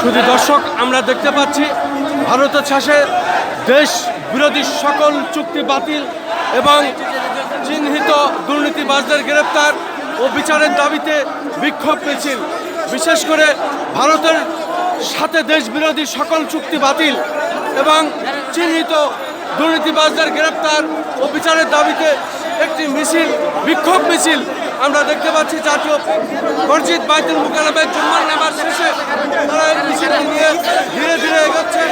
শুধু দর্শক আমরা দেখতে পাচ্ছি ভারতের শাসে দেশ বিরোধী সকল চুক্তি বাতিল এবং চিহ্নিত দুর্নীতিবাজদের গ্রেপ্তার ও বিচারের দাবিতে বিক্ষোভ মিছিল। বিশেষ করে ভারতের সাথে দেশ বিরোধী সকল চুক্তি বাতিল এবং চিহ্নিত দুর্নীতিবাজদের গ্রেপ্তার ও বিচারের দাবিতে একটি মিছিল, বিক্ষোভ মিছিল আমরা দেখতে পাচ্ছি জাতীয় মসজিদ বাইতুল মুকাররমের জুম্মার নামাজ শেষে তারা এই মিছিলটি নিয়ে ধীরে ধীরে এগোচ্ছে।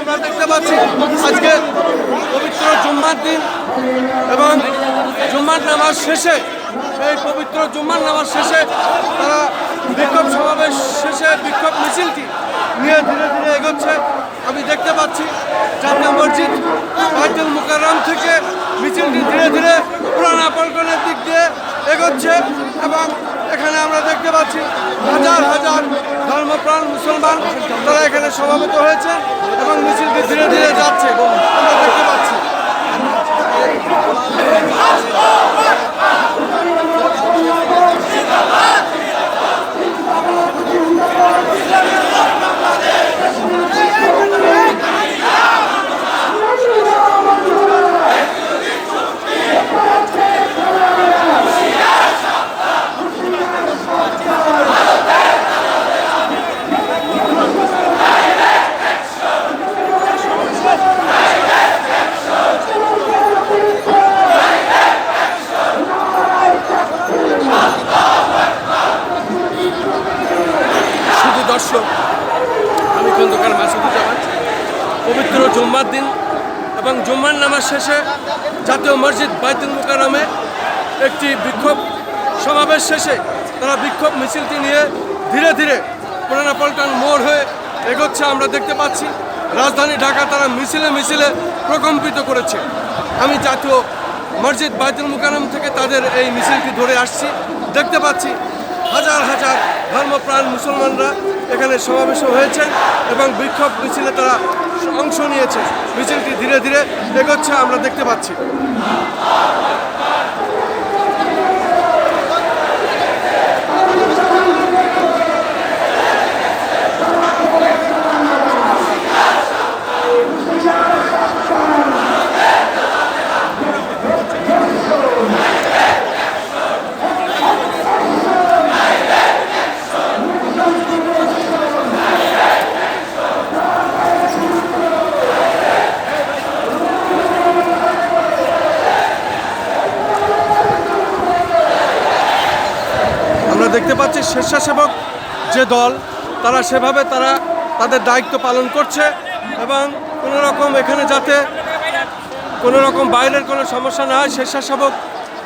আমরা দেখতে পাচ্ছি আজকে পবিত্র জুম্মার দিন এবং জুম্মার নামাজ শেষে, এই পবিত্র জুম্মার নামাজ শেষে তারা বিক্ষোভ সমাবেশ শেষে বিক্ষোভ মিছিলটি নিয়ে ধীরে ধীরে এগোচ্ছে আমি দেখতে পাচ্ছি জাতীয় মসজিদ বাইতুল মুকাররম থেকে মিছিলটি ধীরে ধীরে পুরানা পল্টনের দিক দিয়ে এগোচ্ছে এবং এখানে আমরা দেখতে পাচ্ছি হাজার হাজার ধর্মপ্রাণ মুসলমান তারা এখানে সমাবেত হয়েছে এবং মিছিলটি ধীরে ধীরে যাচ্ছে। আমরা দেখতে পাচ্ছি শুধু দর্শক খন্দকার মাসুদুজ্জামান পবিত্র জুম্মার দিন এবং জুম্মার নামাজ শেষে জাতীয় মসজিদ বাইতুল মুকারমে একটি বিক্ষোভ সমাবেশ শেষে তারা বিক্ষোভ মিছিলটি নিয়ে ধীরে ধীরে পুরানা পল্টন মোড় হয়ে এগোচ্ছে আমরা দেখতে পাচ্ছি। রাজধানী ঢাকা তারা মিছিলে মিছিলে প্রকম্পিত করেছে। আমি জাতীয় মসজিদ বাইতুল মুকারম থেকে তাদের এই মিছিলটি ধরে আসছি। দেখতে পাচ্ছি হাজার হাজার ধর্মপ্রাণ মুসলমানরা এখানে সমাবেশ হয়েছে এবং বিক্ষোভ মিছিলে তারা অংশ নিয়েছে। মিছিলটি ধীরে ধীরে এগোচ্ছে, আমরা দেখতে পাচ্ছি। দেখতে পাচ্ছি স্বেচ্ছাসেবক যে দল, তারা সেভাবে তারা তাদের দায়িত্ব পালন করছে এবং কোনো রকম এখানে যাতে কোনো রকম বাইরের কোনো সমস্যা না হয়, স্বেচ্ছাসেবক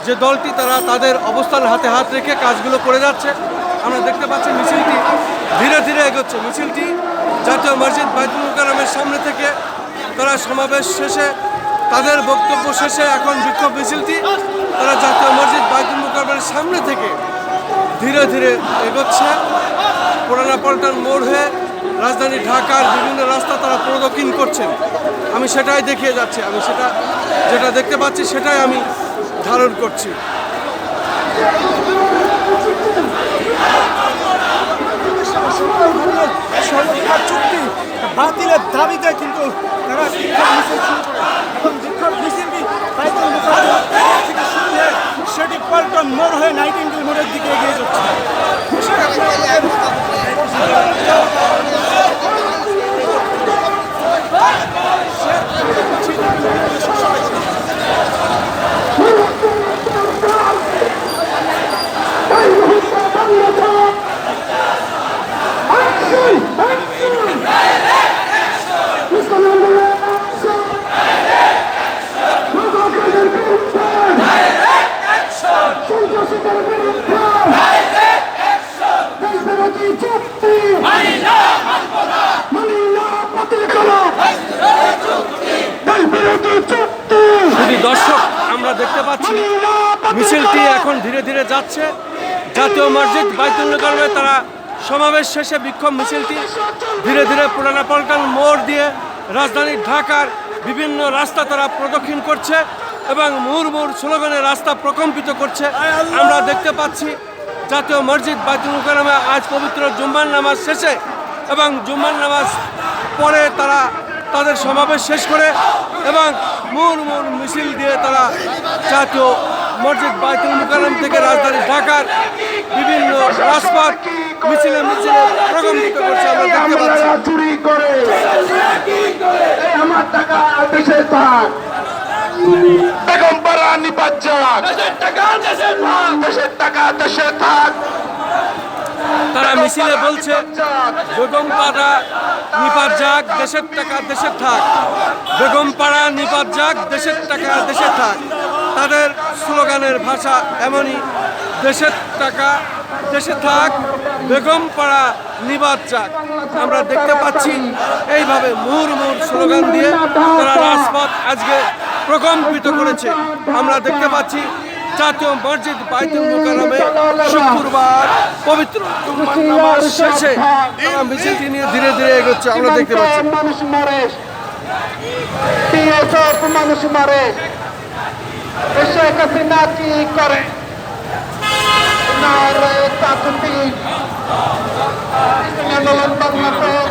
যে দলটি, তারা তাদের অবস্থান হাতে হাত রেখে কাজগুলো করে যাচ্ছে। আমরা দেখতে পাচ্ছি মিছিলটি ধীরে ধীরে এগোচ্ছে। মিছিলটি জাতীয় মসজিদ বাইতুল মুকাররমের সামনে থেকে তারা সমাবেশ শেষে তাদের বক্তব্য শেষে এখন বিক্ষোভ মিছিলটি, তারা জাতীয় মসজিদ বাইতুল মুকাররমের সামনে থেকে ধীরে ধীরে এগোচ্ছে। পুরানা পল্টন মোড় হয়ে রাজধানী ঢাকার বিভিন্ন রাস্তা তারা প্রদক্ষিণ করছেন। আমি সেটাই দেখিয়ে যাচ্ছি। আমি সেটা যেটা দেখতে পাচ্ছি সেটাই আমি ধারণ করছি। চুক্তি বাতিলের দাবিতে কিন্তু তারা বিক্ষোভ মিছিল শুরু করে এবং বিক্ষোভ মিছিলটি বাইতুল মুকাররম থেকে শুরু হয়ে সেটি পল্টন মোড় হয়ে নাইটিঙ্গেল মোড়ের দিকে এগিয়ে যাচ্ছে শুধু দর্শক আমরা দেখতে পাচ্ছি মিছিলটি এখন ধীরে ধীরে যাচ্ছে। জাতীয় মসজিদ বাইতুল কারণে তারা সমাবেশ শেষে বিক্ষোভ মিছিলটি ধীরে ধীরে পুরানা পল্টন মোড় দিয়ে রাজধানী ঢাকার বিভিন্ন রাস্তা তারা প্রদক্ষিণ করছে এবং মুর মুর স্লোগানে রাস্তা প্রকম্পিত করছে। আমরা দেখতে পাচ্ছি জাতীয় মসজিদ বাইতুল মুকাররমে আজ পবিত্র জুম্মার নামাজ শেষে এবং জুম্মার নামাজ পরে তারা তাদের সমাবেশ শেষ করে এবং মুর মুর মিছিল দিয়ে তারা জাতীয় মসজিদ বাইতুল মুকাররম থেকে রাজধানী ঢাকার বিভিন্ন রাজপথ মিছিলে মিছিলে প্রকম্পিত করছে আমরা দেখতে পাচ্ছি। চুরি করে। আমার টাকা দেশে থাক বেগম পাড়া নিপাত যাক। দেশের টাকা দেশে থাক তারা মিছিলে বলছে বেগম পাড়া নিপাত যাক দেশের টাকা দেশের থাক বেগম পাড়া নিপাত যাক দেশের টাকা দেশের থাক তাদের স্লোগানের ভাষা এমনই, দেশের টাকা, দেশে থাক, বেগম পাড়া, নিবাদ যাক। আমরা দেখতে পাচ্ছি এইভাবে মুহুর মুহুর স্লোগান দিয়ে তারা রাজপথ আজকে প্রকম্পিত করেছে। আমরা দেখতে পাচ্ছি জাতীয় মসজিদ বাইতুল মুকাররমে শুক্রবার পবিত্র নামাজ শেষে মিছিলটি নিয়ে ধীরে ধীরে এগোচ্ছে। আমরা দেখতে পাচ্ছি। মানুষ মরে। মানুষ মরে। শেখ হাসিনা কি করে আন্দোলন বাংলাদেশ।